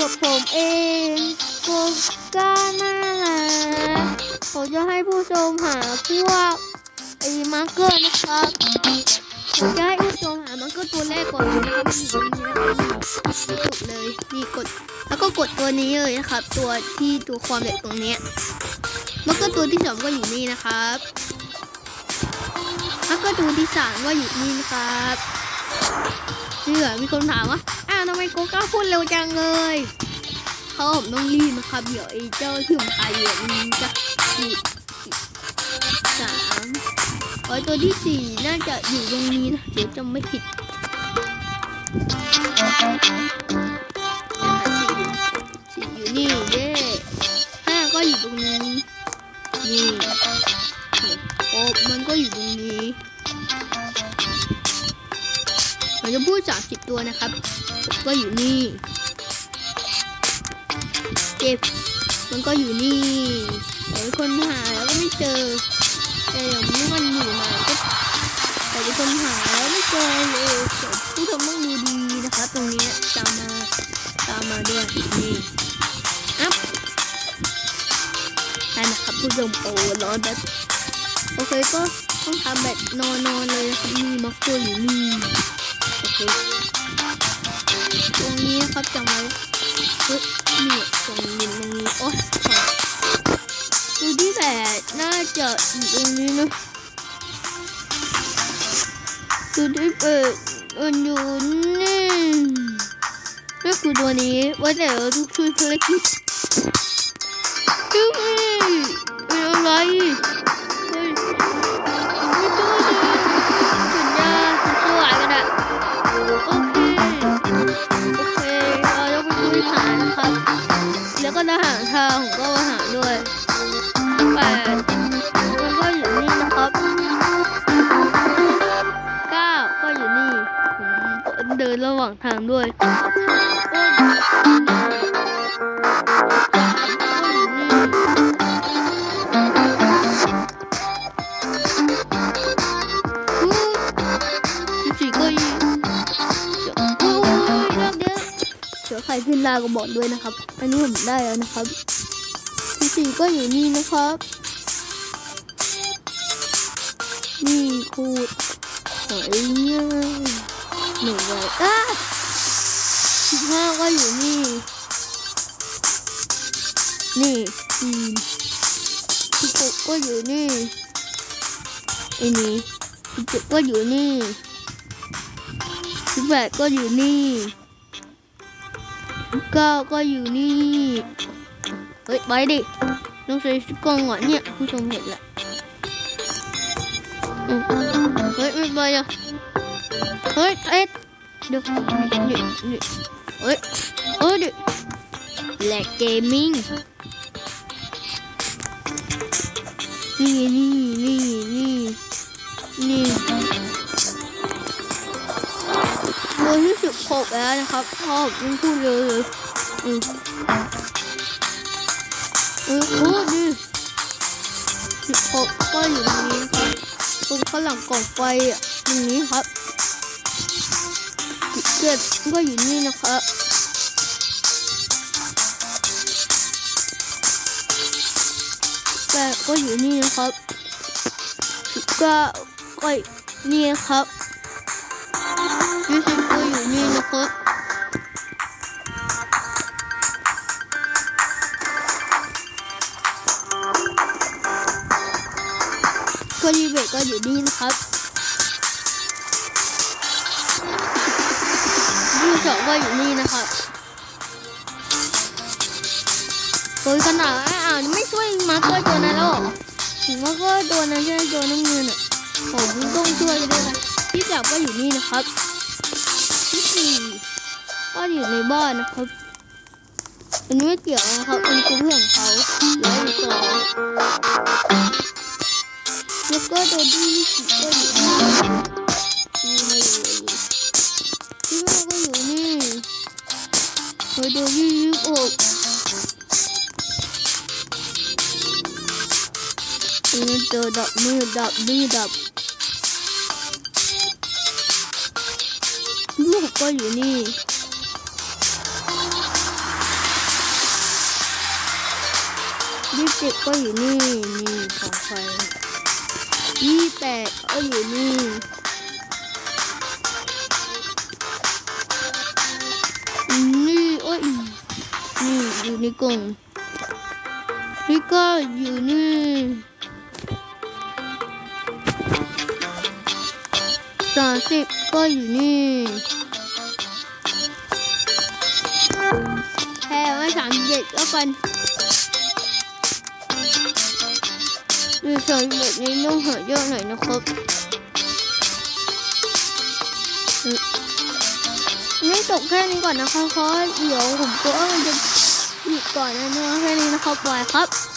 กับผมเองโกก้าน่ารักผมจะให้ผู้ชมหาพวกไอ้มาร์เกอร์นะครับผมจะให้ผู้ชมหามาร์เกอร์ตัวแรกก่อนนะครับมันอยู่ตรงนี้นะครับกดเลยนี่กด แล้วก็กดตัวนี้เลยนะครับ ตัวที่ตัวความเหล็กตรงนี้ยแล้วก็ตัวที่สองก็อยู่นี่นะครับแล้วก็ตัวที่สามก็อยู่นี่นะครับนี่เหรอมีคนถามว่า ทำไมโกก้าพูดเร็วจังเลยเขาผมต้องรีบนะครับ เดี๋ยวไอ้เจ้าที่ผมถ่ายอยู่มันจะอยู่สามไอ้ตัวที่สี่น่าจะอยู่ตรงนี้นะเดี๋ยวจำไม่ผิดสี่อยู่นี่เย้ห้าก็อยู่ตรงนี้ เราจะพูดสามสิบตัวนะครับผมก็อยู่นี่เจ็บมันก็อยู่นี่เดี๋ยวคนหาแล้วก็ไม่เจอแต่เดี๋ยวนี้มันอยู่ไหนก็แต่เดี๋ยวคนหาแล้วไม่เจอเลยผู้ชมต้องดูดีนะครับ ตรงนี้ตามมาตามมาด้วยนี่อัพได้นะครับผู้ชมโอ้ร้อนแบบโอเคก็ต้องทำแบบนอนๆเลยนะครับมีมักตัวอยู่นี่ โอเคตรงนี้ครับจำไว้เฮ้ยนี่ตรงนี้ตรงนี้โอ้ยดูที่แปดน่าจะอยู่ตรงนี้นะดูที่แปดมันอยู่นี่นี่คือตัวนี้ไว้แต่เราทุกช่วยภารกิจ นะครับ แล้วก็จะหาทางผมก็มาหาด้วยแปดมันก็อยู่นี่นะครับเก้าก็อยู่นี่ผมเดินระหว่างทางด้วย ใครขึ้นลาก็บอกด้วยนะครับ อันนี้ผมได้แล้วนะครับที่สี่ก็อยู่นี่นะครับ นี่คูดหอยเนี่ยหนึ่งเลยอะสิบห้าก็อยู่นี่ นี่สี่สิบหกก็อยู่นี่ไอ้นี่สิบเจ็ดก็อยู่นี่สิบแปดก็อยู่นี่ ก้าก็อยู่นี่ เฮ้ย ไปดิต้องใส่ชุดกล้องก่อนเนี่ยผู้ชมเห็นละเฮ้ย ไม่ไปอะเฮ้ยเอ็ดเดี๋ยวเฮ้ยเฮ้ยดิแหลกเกมมิ่งนี่นี่นี่นี่นี่ ตัวที่สิบหกแล้วนะครับพ่อผมพูดเลยเลยอืมออพูดดิสิบหกก็อยู่ตรงนี้ครับตรงข้างหลังกล่องไฟอะตรงนี้ครับเจ็ดก็อยู่นี่นะครับแปดก็อยู่นี่นะครับก้าก็นี่ครับ ก็อยู่นี่นะครับก็ยี่สิบก็อยู่นี่นะครับยี่สิบสอก็อยู่นี่นะครับโดยขนาดอ้าวไม่ช่วยมาเกอร์ตัวนั้นแล้วเหรอถึงมาเกอร์ตัวนั้นใช่ตัวน้ำเงินอะผมต้องช่วยด้วยนะที่จับก็อยู่นี่นะครับ ที่สี่ก็อยู่ในบ้านนะครับอันนี้ไม่เกี่ยวนะครับเป็นเพื่อนของเขาเลือยสองแล้วก็ตัวที่สี่ก็อยู่นี่ที่ไม่อยู่ที่แม่ก็อยู่นี่ตัวที่ยี่สิบหกอันนี้ตัวดับมือดับมือดับ ก็อยู่นี่ยี่สิบก็อยู่นี่นี่ของไฟยี่แปดก็อยู่นี่นี่โอ้ยนี่อยู่ในกล่องนี่ก็อยู่นี่สามสิบก็อยู่นี่ามเจ็ดแล้วกันดูสวยแบบนี้ต้องหาเยอะหน่อยนะครับอืมนี่จบแค่นี้ก่อนนะคะเพราะเดี๋ยวผมกลัวว่ามันจะหยุดก่อนนะเนื้อแค่นี้นะครับบอยครับ